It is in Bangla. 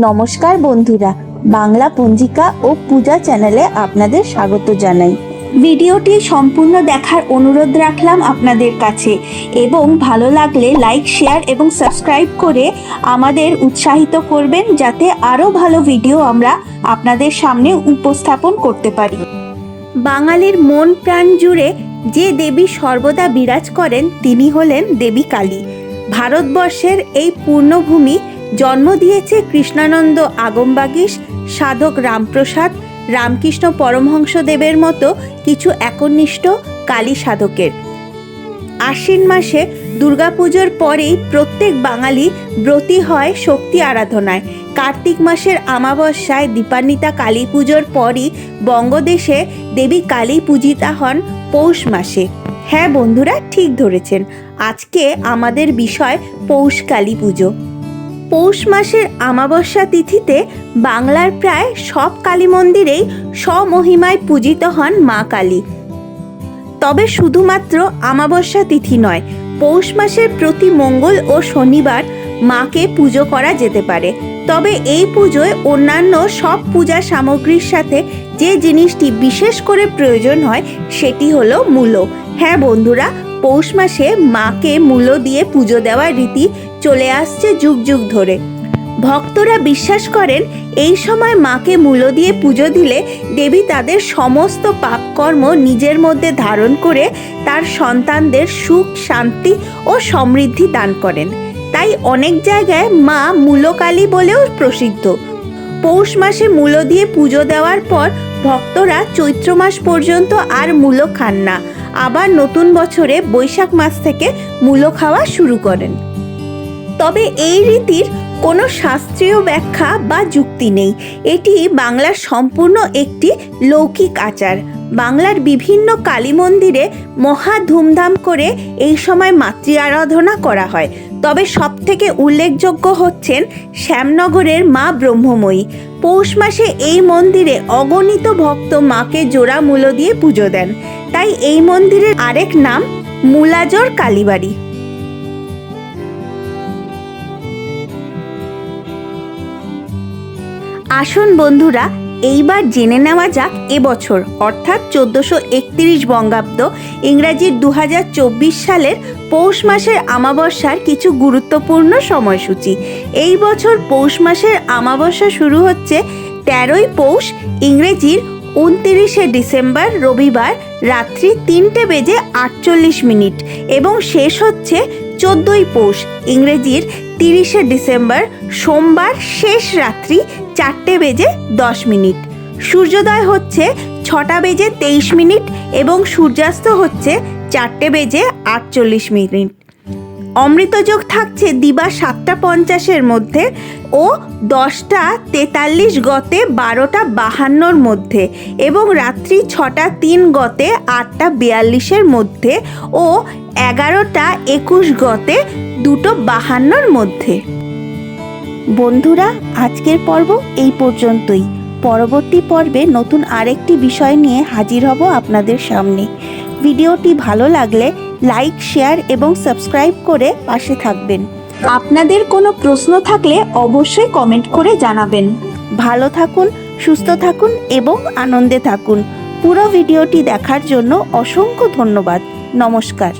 নমস্কার বন্ধুরা, বাংলা পঞ্জিকা ও পূজা চ্যানেলে আপনাদের স্বাগত জানাই। ভিডিওটি সম্পূর্ণ দেখার অনুরোধ রাখলাম আপনাদের কাছে এবং ভালো লাগলে লাইক, শেয়ার এবং সাবস্ক্রাইব করে আমাদের উৎসাহিত করবেন যাতে আরও ভালো ভিডিও আমরা আপনাদের সামনে উপস্থাপন করতে পারি। বাঙালির মন প্রাণ জুড়ে যে দেবী সর্বদা বিরাজ করেন, তিনি হলেন দেবী কালী। ভারতবর্ষের এই পূর্ণভূমি জন্ম দিয়েছে কৃষ্ণানন্দ আগমবাগীশ, সাধক রামপ্রসাদ, রামকৃষ্ণ পরমহংসদেবের মতো কিছু একনিষ্ঠ কালী সাধকের। আশ্বিন মাসে দুর্গাপুজোর পরেই প্রত্যেক বাঙালি ব্রতী হয় শক্তি আরাধনায়। কার্তিক মাসের আমাবস্যায় দীপান্বিতা কালী পুজোর পরই বঙ্গদেশে দেবী কালী পূজিতা হন পৌষ মাসে। হ্যাঁ বন্ধুরা, ঠিক ধরেছেন। আজকে আমাদের বিষয় পৌষ কালী পুজো। পৌষ মাসের আমাবস্যা তিথিতে বাংলার প্রায় সব কালী মন্দিরেই স্বমহিমায় পূজিত হন মা কালী। তবে শুধুমাত্র আমাবস্যা তিথি নয়, পৌষ মাসের প্রতি মঙ্গল ও শনিবার মাকে পুজো করা যেতে পারে। তবে এই পুজোয় অন্যান্য সব পূজা সামগ্রীর সাথে যে জিনিসটি বিশেষ করে প্রয়োজন হয়, সেটি হলো মূলো। হ্যাঁ বন্ধুরা পৌষ মাসে মাকে মূলো দিয়ে পুজো দেওয়ার রীতি চলে আসছে যুগ যুগ ধরে। ভক্তরা বিশ্বাস করেন, এই সময় মাকে মূলো দিয়ে পুজো দিলে দেবী তাদের সমস্ত পাপকর্ম নিজের মধ্যে ধারণ করে তার সন্তানদের সুখ, শান্তি ও সমৃদ্ধি দান করেন। তাই অনেক জায়গায় মা মূলকালী বলেও প্রসিদ্ধ। পৌষ মাসে মূলো দিয়ে পুজো দেওয়ার পর ভক্তরা চৈত্র মাস পর্যন্ত আর মূলো খান না। আবার নতুন বছরে বৈশাখ মাস থেকে মূলো খাওয়া শুরু করেন। তবে এই রীতির কোনো শাস্ত্রীয় ব্যাখ্যা বা যুক্তি নেই। এটি বাংলার সম্পূর্ণ একটি লৌকিক আচার। বাংলার বিভিন্ন কালী মন্দিরে মহা ধুমধাম করে এই সময় মাতৃ আরাধনা করা হয়। তবে সবথেকে উল্লেখযোগ্য হচ্ছেন শ্যামনগরের মা ব্রহ্মময়ী। পৌষ মাসে এই মন্দিরে অগণিত ভক্ত মাকে জোড়া মূলো দিয়ে পুজো দেন। তাই এই মন্দিরের আরেক নাম মূলাজোর কালীবাড়ি। আসুন বন্ধুরা এইবার জেনে নেওয়া যাক এবছর, অর্থাৎ চোদ্দোশো একত্রিশ বঙ্গাব্দ ইংরাজির দু হাজার চব্বিশ সালের পৌষ মাসের আমাবস্যার কিছু গুরুত্বপূর্ণ সময়সূচি। এই বছর পৌষ মাসের আমাবস্যা শুরু হচ্ছে তেরোই পৌষ, ইংরেজির উনতিরিশে ডিসেম্বর রবিবার রাত্রি তিনটে বেজে আটচল্লিশ মিনিট এবং শেষ হচ্ছে চোদ্দোই পৌষ। ইংরেজির তিরিশে ডিসেম্বর সোমবার শেষ রাত্রি চারটে বেজে দশ মিনিট। সূর্যোদয় হচ্ছে ছটা বেজে তেইশ মিনিট এবং সূর্যাস্ত হচ্ছে চারটে বেজে আটচল্লিশ মিনিট। অমৃতযোগ থাকছে দিবা সাতটা পঞ্চাশের মধ্যে ও দশটা তেতাল্লিশ গতে বারোটা বাহান্নর মধ্যে এবং রাত্রি ছটা তিন গতে আটটা বিয়াল্লিশের মধ্যে ও এগারোটা একুশ গতে দুটো বাহান্নর মধ্যে। বন্ধুরা, আজকের পর্ব এই পর্যন্তই। পরবর্তী পর্বে নতুন আরেকটি বিষয় নিয়ে হাজির হব আপনাদের সামনে। ভিডিওটি ভালো লাগলে লাইক শেয়ার এবং সাবস্ক্রাইব করে পাশে থাকবেন। আপনাদের কোনো প্রশ্ন থাকলে অবশ্যই কমেন্ট করে জানাবেন। ভালো থাকুন সুস্থ থাকুন এবং আনন্দে থাকুন। পুরো ভিডিওটি দেখার জন্য অসংখ্য ধন্যবাদ। নমস্কার।